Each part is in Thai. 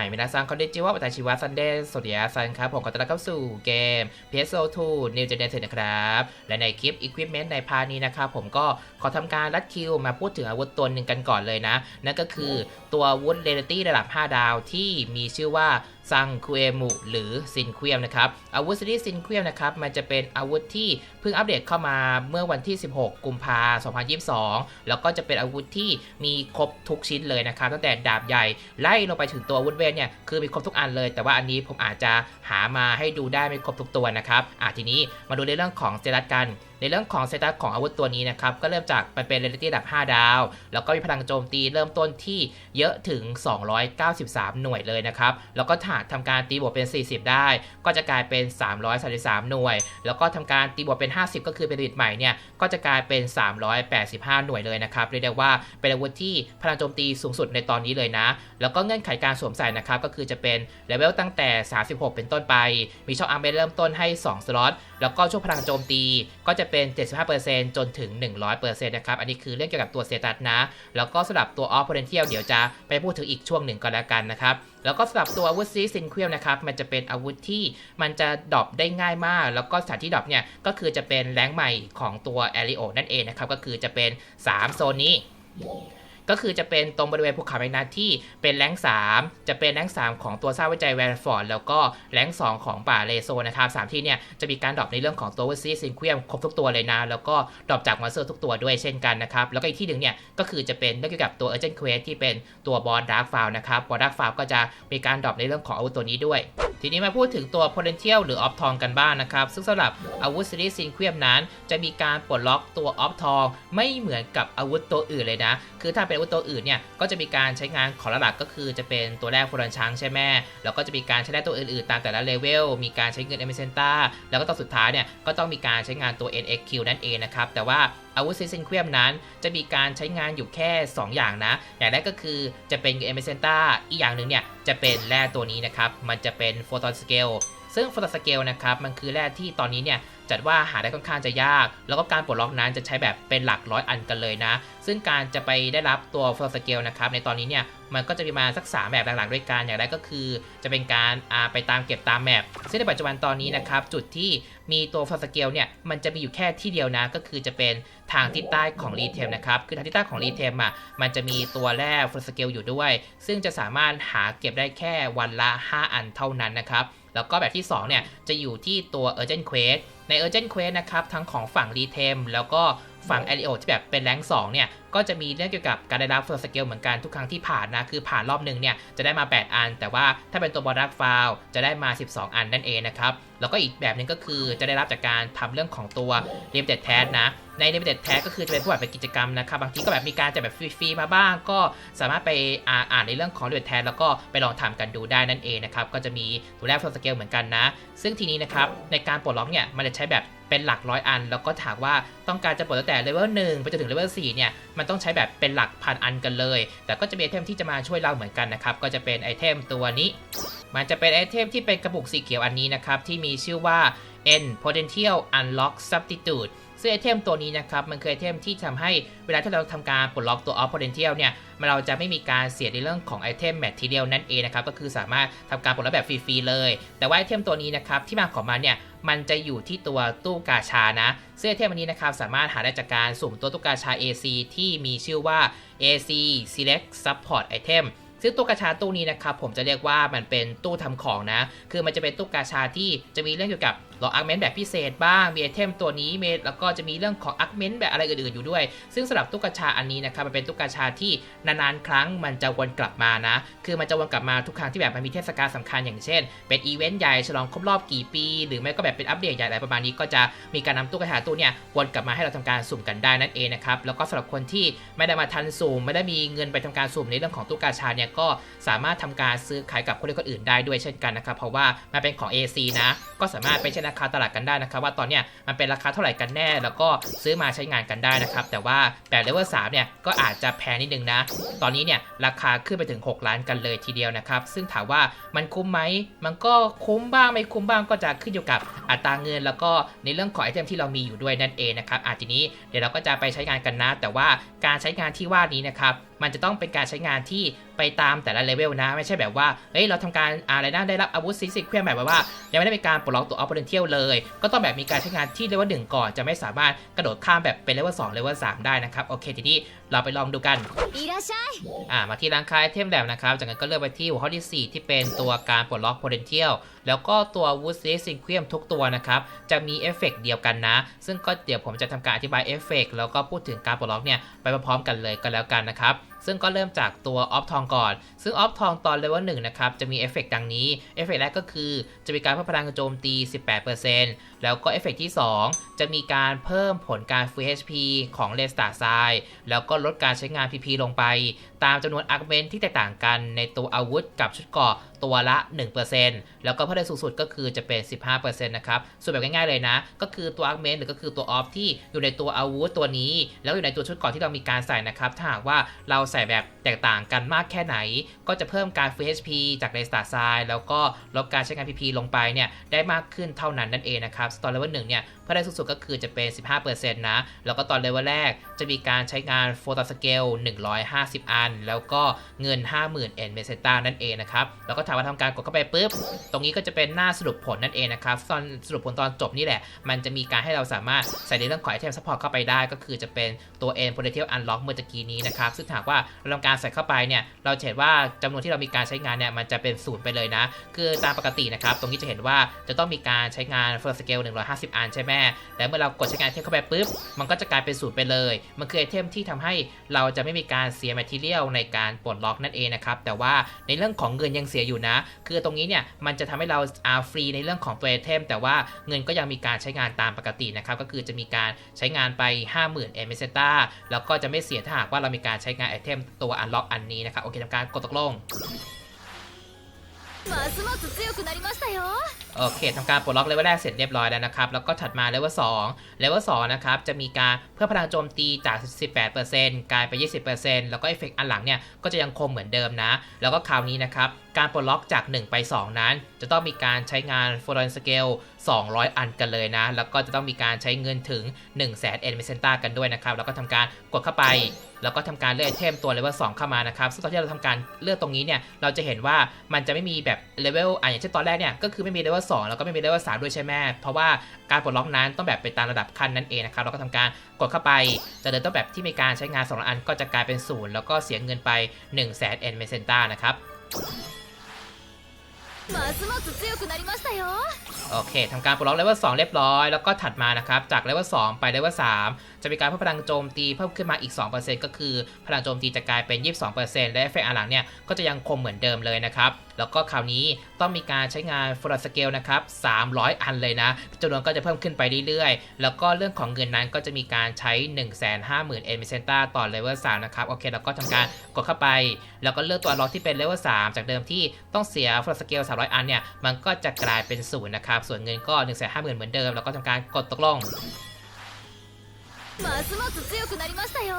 ายมินาซังคอนเดจิวะวัตชิวะซันเดย์สวัสดีครับซันครับ ผมขอต้อนรับเข้าสู่เกม PSO2 New Generation นะครับ และในคลิป Equipment ในพาร์ทนี้นะครับ ผมก็ขอทำการรัดคิวมาพูดถึงอาวุธตัวหนึ่งกันก่อนเลยนะ นั่นก็คือตัวอาวุธเรนตี้ระดับ 5 ดาวที่มีชื่อว่าซังคุเอมุหรือซินเควมนะครับอาวุธซีรีส์ซินเควมนะครับมันจะเป็นอาวุธที่เพิ่งอัปเดตเข้ามาเมื่อวันที่ 16 กุมภาพันธ์2022 แล้วก็จะเป็นอาวุธที่มีครบทุกชิ้นเลยนะครับตั้งแต่ดาบใหญ่ไล่ลงไปถึงตัวอาวุธเวทเนี่ยคือมีครบทุกอันเลย แต่ว่าอันนี้ผมอาจจะหามาให้ดูได้ไม่ครบทุกตัวนะครับอะทีนี้มาดูในเรื่องของเตตัสกัน ในเรื่องของเตตัสของอาวุธตัวนี้นะครับ ก็เริ่มจากมันเป็นเรนตี้ระดับ 5 ดาว แล้วก็มีพลังโจมตีเริ่มต้นที่เยอะถึง 293 หน่วยเลยนะครับ แล้วก็ถ้าทำการตีบวกเป็น 40 ได้ ก็จะกลายเป็น 333 หน่วย แล้วก็ทำการตีบวกเป็น 50 ก็คือเป็นลิตใหม่เนี่ย ก็จะกลายเป็น 385 หน่วยเลยนะครับ เรียกได้ว่าเป็นอาวุธที่พลังโจมตีสูงสุดในตอนนี้เลยนะ แล้วก็เงื่อนไขการสวมใส่นะครับ ก็คือจะเป็นเลเวลตั้งแต่ 36 เป็นต้นไป มีช่องอาร์เมเริ่มต้นให้ 2 สล็อต แล้วก็ช่วงพลังโจมตีก็จะเป็น 75%จนถึง 100%นะครับ อันนี้คือเรื่องเกี่ยวกับตัวเซตัสนะ แล้วก็สำหรับตัวออฟพ t เรนเทียลเดี๋ยวจะไปพูดถึงอีกช่วงหนึ่งก็แล้วกันนะครับ แล้วก็สำหรับตัวอาวุธซีซินเควลนะครับ มันจะเป็นอาวุธที่มันจะดรอปได้ง่ายมาก แล้วก็สถานที่ดรอปเนี่ยก็คือจะเป็นแรงค์ใหม่ของตัวแอริโอนั่นเองนะครับ ก็คือจะเป็น 3 โซนนี้ ก็คือจะเป็นตรงบริเวณภูเขาแมกนัสที่เป็นแรงค์3จะเป็นแรงค์3ของตัวซาวิจัยแวนฟอร์ดแล้วก็แรงค์2ของป่าเลโซนะครับสามที่เนี่ยจะมีการดรอปในเรื่องของตัววซีซินเควมครบทุกตัวเลยนะ แล้วก็ดรอปจากมอนสเตอร์ทุกตัวด้วยเช่นกันนะครับ แล้วก็อีกที่หนึ่งเนี่ยก็คือจะเป็นเรื่องเกี่ยวกับตัวเอเจนต์เควสที่เป็นตัวบอลดาร์กฟาวนะครับบอลดาร์กฟาวก็จะมีการดรอปในเรื่องของอาวุธตัวนี้ด้วย ทีนี้มาพูดถึงตัว potential หรือ off ทองกันบ้างนะครับ ซึ่งสำหรับอาวุธซีรีส์ซินเควมนั้น จะมีการปลดล็อกตัว off ทองไม่เหมือนกับอาวุธตัวอื่นเลยนะ คือถ้าเป็นวุธตัวอื่นเนี่ยก็จะมีการใช้งานของหลักก็คือจะเป็นตัวแรกฟูรันช้างใช่ไหมแล้วก็จะมีการใช้ได้ตัวอื่นๆ ตามแต่ละเลเวลมีการใช้เงินเอเมเซนต้าแล้วก็ตัวสุดท้ายเนี่ยก็ต้องมีการใช้งานตัว NXQ นั่นเองนะครับแต่ว่าอาวุธซิซินเควมนั้นจะมีการใช้งานอยู่แค่ 2 อย่างนะ อย่างแรกก็คือจะเป็นเอเมเซนต้าอีกอย่างหนึ่งเนี่ยจะเป็นแร่ตัวนี้นะครับมันจะเป็นโฟตอนสเกลซึ่งโฟตอนสเกลนะครับมันคือแร่ที่ตอนนี้เนี่ย จัดว่าหาได้ค่อนข้างจะยาก แล้วก็การปลดล็อกนั้นจะใช้แบบเป็นหลักร้อยอันกันเลยนะ ซึ่งการจะไปได้รับตัวฟตอนสเกลนะครับในตอนนี้เนี่ยมันก็จะมีมาสักสามแบบหลักๆด้วยกันอย่างแรกก็คือ จะเป็นการาไปตามเก็บตามแมปซึ่งในปัจจุบันตอนนี้นะครับจุดที่มีตัวฟอสเกลเนี่ยมันจะมีอยู่แค่ที่เดียวนะก็คือจะเป็นทางทิศใต้ของรีเทมนะครับคือทางทิศใต้ของรีเทมอะมันจะมีตัวแร่ฟอสเกลอยู่ด้วย ซึ่งจะสามารถหาเก็บได้แค่วันละ 5 อันเท่านั้นนะครับแล้วก็แบบที่2เนี่ยจะอยู่ที่ตัว Urgent Quest ใน Urgent Quest นะครับ ทั้งของฝั่ง r e t e m แล้วก็ฝั่ง a r i o ที่แบบเป็นแรงค์2เนี่ย ก็จะมีเรื่องเกี่ยวกับการได้รับ First Skill เหมือนกันทุกครั้งที่ผ่านนะ คือผ่านรอบหนึ่งเนี่ย จะได้มา 8 อัน แต่ว่าถ้าเป็นตัวบอดักฟาวจะได้มา 12 อันนั่นเองนะครับ แล้วก็อีกแบบหนึงก็คือจะได้รับจากการทำเรื่องของตัว Limited Task นะ ใน Limited Task ก็คือจะเป็นพวกแบบเป็นกิจกรรมนะครับ บางทีก็แบบมีการจะแบบฟรีๆมาบ้าง ก็สามารถไปอ่าอ่านในเรื่องของ Limited Task แล้วก็ไปลองทำกันดูได้นั่นเองนะครับ ก็จะมีตัวแรก First Skill เหมือนกันนะ ซึ่งทีนี้นะครับในการปลดล็อกเนี่ยมันจะใช้แบบเป็นหลักร้อยอัน แล้วก็ถามว่าต้องการจะปลดตั้งแต่เลเวลหนึ่งไปจนถึงเลเวลสี่เนี่ยมันต้องใช้แบบเป็นหลักพันอันกันเลย แต่ก็จะมีไอเทมที่จะมาช่วยเราเหมือนกันนะครับ ก็จะเป็นไอเทมตัวนี้ มันจะเป็นไอเทมที่เป็นกระปุกสีเขียวอันนี้นะครับที่มีชื่อว่า N Potential Unlock Substitute ซึ่งไอเทมตัวนี้นะครับ มันคือไอเทมที่ทำให้เวลาที่เราทำการปลดล็อกตัว Off Potential เนี่ยมันเราจะไม่มีการเสียในเรื่องของไอเทม Material นั่นเองนะครับ ก็คือสามารถทำการปลดล็อกแบบฟรีๆเลย แต่ว่าไอเทมตัวนี้นะครับ ที่มาของมันเนี่ยมันจะอยู่ที่ตัวตู้กาชานะซึ่งไอเทมอันนี้นะครับสามารถหาได้จากการสุ่มตัวตู้กาชา AC ที่มีชื่อว่า AC Select Support Item ซึ่งตู้กาชาตู้นี้นะครับผมจะเรียกว่ามันเป็นตู้ทำของนะ คือมันจะเป็นตู้กาชาที่จะมีเรื่องเกี่ยวกับ ลอกอาร์เมนต์แบบพิเศษบ้าง มีไอเทมตัวนี้เมแล้วก็จะมีเรื่องของอาร์เมนต์แบบอะไรอื่นๆอยู่ด้วย ซึ่งสำหรับตู้กาชาอันนี้นะครับมันเป็นตู้กาชาที่นานๆ ครั้งมันจะวนกลับมานะ คือมันจะวนกลับมาทุกครั้งที่แบบมันมีเทศกาลสำคัญอย่างเช่น เป็นอีเวนต์ใหญ่ฉลองครบรอบกี่ปี หรือไม่ก็แบบเป็นอัปเดตใหญ่อะไรประมาณนี้ก็จะมีการนำตู้กาชาตู้เนี่ยวนกลับมาให้เราทำการสุ่มกันได้นั่นเองนะครับแล้วก็สำหรับคนที่ไม่ได้มาทันสุ่มไม่ได้มีเงินไปทำการสุ่มในเรื่องของตู้กชาเนี่ยก็สามารถทำการซื้อขายกับคนอื่นได้ด้วยเช่นกันนะครับเพราะว่ามันเป็นของ AC นะก็สามารถไปเช็คราคาตลาดกันได้นะครับว่าตอนเนี้ยมันเป็นราคาเท่าไหร่กันแน่ แล้วก็ซื้อมาใช้งานกันได้นะครับแต่ว่าแบบเลเวล3เนี่ยก็อาจจะแพงนิดนึงนะ ตอนนี้เนี่ยราคาขึ้นไปถึง 6 ล้านกันเลยทีเดียวนะครับซึ่งถามว่ามันคุ้มไหมมันก็คุ้มบ้างไม่คุ้มบ้างก็จะขึ้นอยู่กับอัตราเงิน แล้วก็ในเรื่องของไอเทมที่เรามีอยู่ด้วยนั่นเองนะครับอาทีนี้เดี๋ยวเราก็จะไปใช้งานกันนะ แต่ว่าการใช้งานที่ว่านี้นะครับ มันจะต้องเป็นการใช้งานที่ไปตามแต่ละเลเวลนะ ไม่ใช่แบบว่า เฮ้ย เราทำการอะไรนะได้รับอาวุธซีซิคเพื่อหมายว่า ยังไม่ได้เป็นการปลดล็อกตัวออฟเปอร์เรนเทียลเลย ก็ต้องแบบมีการใช้งานที่เลเวลหนึ่งก่อน จะไม่สามารถกระโดดข้ามแบบเป็นเลเวลสองเลเวลสามได้นะครับ โอเค ทีนี้เราไปลองดูกันอ่ามาที่ร้านค้าไอเทมแบบนะครับ จากนั้นก็เลือกไปที่หัวข้อที่ 4 ที่เป็นตัวการปลดล็อกโพเทนเทียลแล้วก็ตัววูดซีซิคเคียมทุกตัวนะครับ จะมีเอฟเฟกเดียวกันนะ ซึ่งก็เดี๋ยวผมจะทำการอธิบายเอฟเฟกแล้วก็พูดถึงการปลดล็อกเนี่ยไปพร้อมกันเลยก็แล้วกันนะครับ ซึ่งก็เริ่มจากตัวออฟทองก่อน ซึ่งออฟทองตอนเลเวลหนึ่งนะครับ จะมีเอฟเฟกต์ดังนี้ เอฟเฟกต์แรกก็คือ จะมีการเพิ่มพลังโจมตี 18%แล้วก็เอฟเฟกต์ที่ 2 จะมีการเพิ่มผลการ free HP ของเลสตาไซแล้วก็ลดการใช้งาน PP ลงไป ตามจำนวนอาร์เมนที่แตกต่างกันในตัวอาวุธกับชุดเกราะ ตัวละ 1%แล้วก็เพิ่มได้สูงสุดก็คือจะเป็น 15%นะครับส่วนแบบง่ายๆเลยนะ ก็คือตัวอาร์เมนหรือก็คือตัวออฟที่อยู่ในตัวอาวุธตัวนี้ แล้วอยู่ในตัวชุดเกราะที่เรามีการใส่นะครับถ้าหากว่าเราใส่แบบแตกต่างกันมากแค่ไหน ก็จะเพิ่มการ free HP จากเลสตาไซแล้วก็ลดการใช้งาน PP ลงไปเนี่ยได้มากขึ้นเท่านั้นนั่นเองนะครับตอนเลเวลหนึ่งเนี่ย เพิ่มได้สูงสุดก็คือจะเป็น 15%นะ แล้วก็ตอนเลเวลแรกจะมีการใช้งานโฟต o สเกล150 อัน แล้วก็เงิน 50,000 เอ็นเมเซตานั่นเองนะครับ แล้วก็ถามว่าทำการกดเข้าไปปุ๊บ ตรงนี้ก็จะเป็นหน้าสรุปผลนั่นเองนะครับ ตอนสรุปผลตอนจบนี่แหละ มันจะมีการให้เราสามารถใส่ในเรื่องของไอเทมซัพพอร์ตเข้าไปได้ ก็คือจะเป็นตัวเอ็น potential unlock เมื่อตะกี้นี้นะครับ ซึ่งหากว่าเราทำการใส่เข้าไปเนี่ย เราเห็นว่าจำนวนที่เรามีการใช้งานเนี่ยมันจะเป็นศูนย์ไปเลยนะ คือตามปกตินะครับ ตรงนี้จะเห็นว่าจะต้องมีการใช้งาน first scale 150 อันใช่ไหมแต่เมื่อเรากดใช้งานไอเทมเข้าไปปุ๊บ มันก็จะกลายเป็นศูนย์ไปเลย มันคือไอเทมที่ทำให้เราจะไม่มีการเสีย material ในการปลดล็อกนั่นเองนะครับ แต่ว่าในเรื่องของเงินยังเสียอยู่นะ คือตรงนี้เนี่ยมันจะทำให้เราอาฟรีในเรื่องของตัวไอเทม แต่ว่าเงินก็ยังมีการใช้งานตามปกตินะครับ ก็คือจะมีการใช้งานไป 50,000 เอเมเซตาแล้วก็จะไม่เสียถ้าหากว่าเรามีการใช้งานไอเทมตัว unlock อันนี้นะครับ โอเคทำการกดตกลง ますます強くなりましたよ โอเคทำการปลดล็อกเลเวลแรกเสร็จเรียบร้อยแล้วนะครับ แล้วก็ถัดมาเลเวล2เลเวล2นะครับ จะมีการเพิ่มพลังโจมตีจาก 18%กลายไป 20%แล้วก็เอฟเฟกต์อันหลังเนี่ย ก็จะยังคงเหมือนเดิมนะ แล้วก็คราวนี้นะครับ การปลดล็อกจาก 1 ไป 2 นั้น จะต้องมีการใช้งาน f o r e n Scale 200 อันกันเลยนะ แล้วก็จะต้องมีการใช้เงินถึง 1 0 0 0 0แสนเอ็นเมเซนตากันด้วยนะครับ แล้วก็ทำการกดเข้าไปแล้วก็ทำการเลือกไอเทมตัวเลเวล2เข้ามานะครับ ซึ่งตอนที่เราทำการเลือกตรงนี้เนี่ย เราจะเห็นว่ามันจะไม่มีแบบเลเวลอะอย่างเช่นตอนแรกเนี่ย ก็คือไม่มีเลเวลว่า 2 แล้วก็ไม่มีเลเวล3ด้วยใช่ไหมเพราะว่าการปลดล็อกนั้นต้องแบบไปตามระดับขั้นนั่นเองนะครับเราก็ทำการกดเข้าไปจะเดินต้องแบบที่มีการใช้งาน2อันก็จะกลายเป็นศูนย์แล้วก็เสียเงินไป1 0 0 0 0แสนเอ็นเมเซนต้านะครับโอเคทำการปลดล็อกเลเวล2เรียบร้อย แล้วก็ถัดมานะครับ จากเลเวล2ไปเลเวล3จะมีการเพิ่มพลังโจมตีเพิ่มขึ้นมาอีก 2%ก็คือพลังโจมตีจะกลายเป็น 22%และเอฟเฟกต์อันหลังเนี่ยก็จะยังคงเหมือนเดิมเลยนะครับ แล้วก็คราวนี้ต้องมีการใช้งานฟลอร์สเกลนะครับ 300 อันเลยนะจำนวนก็จะเพิ่มขึ้นไปเรื่อยๆ แล้วก็เรื่องของเงินนั้นก็จะมีการใช้ 150,000 เอ็นเมเซนตาต่อเลเวล3นะครับ โอเค แล้วก็ทำการกดเข้าไป แล้วก็เลือกตัวล็อกที่เป็นเลเวล3จากเดิมที่ต้องเสียฟลอร์สเกล300 อันเนี่ย มันก็จะกลายเป็นศูนย์นะครับ ส่วนเงินก็ 150,000 เหมือนเดิม แล้วก็ทำการกดตกลง ますます強くなりましたよ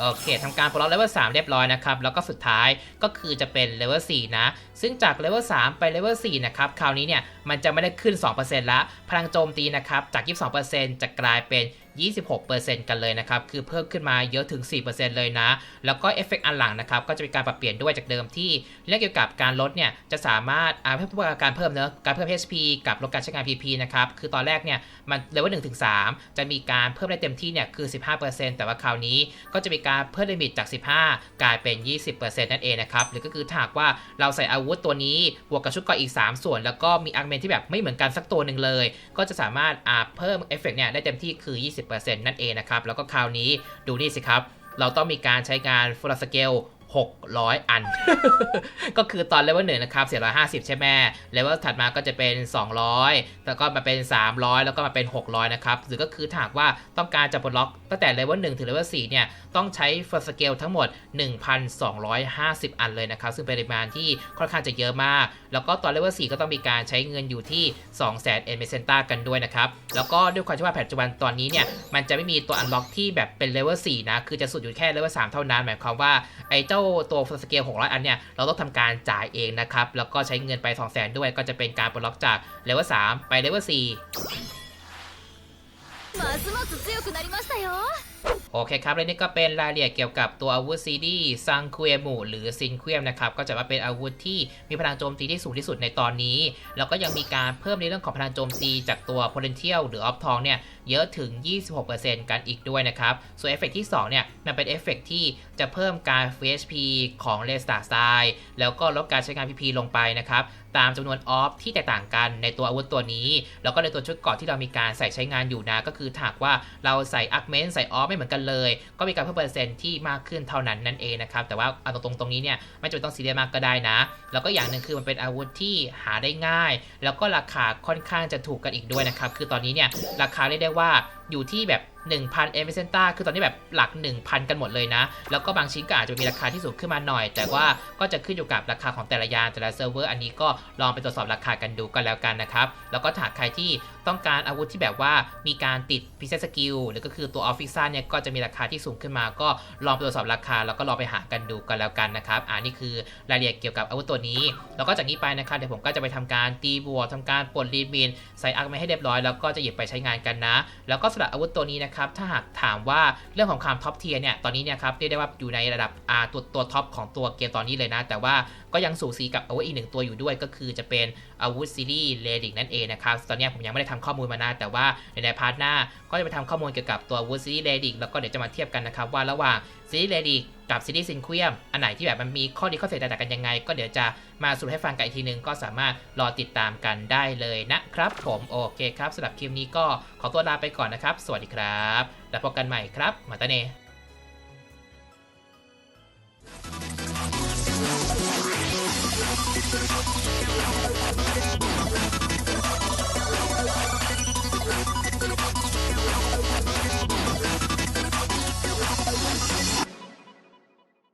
โอเคทำการปลดล็อกเลเวล3เรียบร้อยนะครับ แล้วก็สุดท้ายก็คือจะเป็นเลเวล4นะ ซึ่งจากเลเวล3ไปเลเวล4นะครับ คราวนี้เนี่ย มันจะไม่ได้ขึ้น 2%ละ พลังโจมตีนะครับ จาก 22%จะกลายเป็น26%กันเลยนะครับ คือเพิ่มขึ้นมาเยอะถึง 4%เลยนะ แล้วก็เอฟเฟกอันหลังนะครับ ก็จะมีการปรับเปลี่ยนด้วยจากเดิมที่เรื่องเกี่ยวกับการลดเนี่ย จะสามารถอาเพิ่มการเพิ่มเนอะการเพิ่ม HP กับลดการใช้งาน PP นะครับ คือตอนแรกเนี่ย มันเลเวล1ถึง3จะมีการเพิ่มได้เต็มที่เนี่ย คือ 15%แต่ว่าคราวนี้ก็จะมีการเพิ่มลิมิตจาก 15 กลายเป็น 20%นั่นเองนะครับ หรือก็คือถ้าหากว่าเราใส่อาวุธตัวนี้บวกกับชุดเกราะอีก 3 ส่วน แล้วก็มีอาร์เมนที่แบบไม่เหมือนกันสักตัวหนึ่งเลย ก็จะสามารถอาเพิ่มเอฟเฟกต์เนี่ยได้เต็มที่คือ 20%นั่นเองนะครับ แล้วก็คราวนี้ดูนี่สิครับ เราต้องมีการใช้งานฟูลสเกล 600 อัน ก็คือตอนเลเวลหนึ่งนะครับ450 ใช่ไหมเลเวลถัดมาก็จะเป็น 200 แล้วก็มาเป็น 300 แล้วก็มาเป็น 600 นะครับ หรือก็คือถ้ากว่าต้องการจะปลดล็อกตั้งแต่เลเวล1ถึงเลเวล4เนี่ย ต้องใช้ฟ r สเกลทั้งหมด 1,250 อันเลยนะครับ ซึ่งเป็นปริมาณที่ค่อนข้างจะเยอะมาก แล้วก็ตอนเลเวล4ก็ต้องมีการใช้เงินอยู่ที่ 200,000เอ็นเมเซนต้ากันด้วยนะครับ แล้วก็ด้วยความที่ว่าปัจจุบันตอนนี้เนี่ย มันจะไม่มีตัวอันล็อกที่แบบเป็นเลเวล4นะ คือจะสุดอยู่แค่เลเวล3เท่านั้น หมายความว่าไอ้เจ้าตัวฟ r สเกล600 อันเนี่ย เราต้องทำการจ่ายเองนะครับ แล้วก็ใช้เงินไป 200,000 ด้วย ก็จะเป็นการปลดล็อกจากเลเวล3ไปเลเวล4 ますます強くなりましたよ โอเคครับ และนี่ก็เป็นรายละเอียดเกี่ยวกับตัวอาวุธซีดีซังคุเอมุหรือซินคุเอมนะครับ ก็จะว่าเป็นอาวุธที่มีพลังโจมตีที่สูงที่สุดในตอนนี้ แล้วก็ยังมีการเพิ่มในเรื่องของพลังโจมตีจากตัว potential หรือ off ทองเนี่ย เยอะถึง 26%กันอีกด้วยนะครับ ส่วนเอฟเฟกต์ที่ 2 เนี่ยมันเป็นเอฟเฟกต์ที่จะเพิ่มการ FHP ของ r e s t a r s i แล้วก็ลดการใช้งาน PP ลงไปนะครับ ตามจำนวนออฟที่แตกต่างกันในตัวอาวุธตัวนี้ แล้วก็ในตัวชุดเกราะที่เรามีการใส่ใช้งานอยู่นะ ก็คือถ้าหากว่าเราใส่อักเมนใส่ออฟไม่เหมือนกันเลย ก็มีการเพิ่มเปอร์เซ็นต์ที่มากขึ้นเท่านั้นนั่นเองนะครับ แต่ว่าเอาตรงๆตรงนี้เนี่ยไม่จำเป็นต้องซีเรียสมากก็ได้นะ แล้วก็อย่างหนึ่งคือมันเป็นอาวุธที่หาได้ง่าย แล้วก็ราคาค่อนข้างจะถูกกันอีกด้วยนะครับ คือตอนนี้เนี่ยราคาเรียกได้ว่าอยู่ที่แบบ1,000เอเมเซนต้าคือตอนนี้แบบหลัก 1,000 กันหมดเลยนะ แล้วก็บางชิ้นก็อาจจะมีราคาที่สูงขึ้นมาหน่อย แต่ว่าก็จะขึ้นอยู่กับราคาของแต่ละยานแต่ละเซิร์ฟเวอร์อันนี้ก็ลองไปตรวจสอบราคากันดูกันแล้วกันนะครับ แล้วก็ถ้าใครที่ต้องการอาวุธที่แบบว่ามีการติดพิเศษสกิลหรือก็คือตัวออฟฟิซ่าเนี่ยก็จะมีราคาที่สูงขึ้นมา ก็ลองไปตรวจสอบราคา แล้วก็ลองไปหากันดูกันแล้วกันนะครับอ่านี่คือรายละเอียดเกี่ยวกับอาวุธตัวนี้ แล้วก็จากนี้ไปนะครับเดี๋ยวผมก็จะไปทำการตีบวกทำการปลดรีมินใส่อาร์คมให้เรียบร้อยแล้วก็จะหยิบไปใช้งานกันนะ แล้วก็สำหรับอาวุธตัวนี้นะครับถ้าหากถามว่าเรื่องของความท็อปเทียร์เนี่ยตอนนี้เนี่ยครับเรียกได้ว่าอยู่ในระดับอาตัวตัวท็อปของตัวเกมตอนนี้เลยนะ แต่ว่าก็ยังสูสีกับอาวุธอีกหนึ่งตัวอยู่ด้วย ก็คือจะเป็นอาวุธซีรีส์เลดิกนั่นเองนะครับตอนนี้ผมยังไม่ได้ทำข้อมูลมานะแต่ว่าในในพาร์ทหน้าก็จะไปทำข้อมูลเกี่ยวกับตัวอาวุธซีรีส์เลดิกแล้วก็เดี๋ยวจะมาเทียบกันนะครับว่าระหว่าง ซีรีส์เลดิกกับซีรีส์ซินควียมอันไหนที่แบบมันมีข้อดีข้อเสียแตกต่างกันยังไง ก็เดี๋ยวจะมาสรุปให้ฟังกันอีกทีนึง ก็สามารถรอติดตามกันได้เลยนะครับผมโอเคครับสำหรับคลิปนี้ก็ขอตัวลาไปก่อนนะครับ สวัสดีครับ แล้วพบกันใหม่ครับมาตาเน